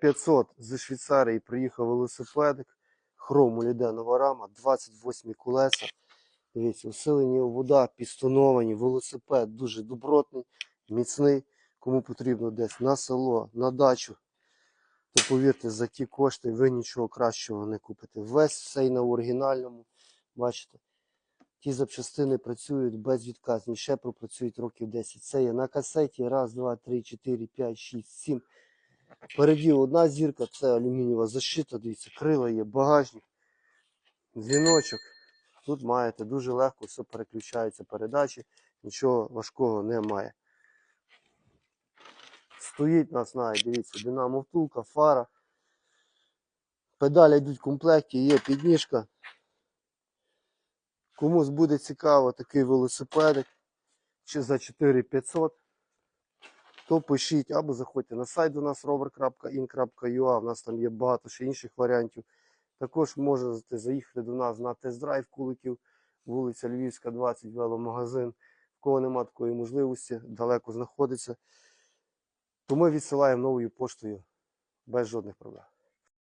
500 зі Швейцарії приїхав велосипедик, хром уліденова рама, 28 колеса. Дивіться, усилені вода, пістоновані, велосипед дуже добротний, міцний. Кому потрібно десь на село, на дачу, то повірте, за ті кошти ви нічого кращого не купите. Весь цей на оригінальному, бачите, ті запчастини працюють безвідказні, ще пропрацюють років 10. Це є на касеті, раз, два, три, чотири, п'ять, шість, сім. Впереді одна зірка, це алюмінієва защита, дивіться, крила є, багажник, дзвіночок. Тут маєте дуже легко, все переключається передачі, нічого важкого немає. Стоїть нас навіть, дивіться, динамо втулка, фара. Педалі йдуть в комплекті, є підніжка. Комусь буде цікаво такий велосипедик чи за 4500, то пишіть або заходьте на сайт до нас rover.in.ua, у нас там є багато ще інших варіантів. Також можете заїхати до нас на тест-драйв Куликів, вулиця Львівська, 20, веломагазин. В кого нема такої можливості, далеко знаходиться, то ми відсилаємо новою поштою без жодних проблем.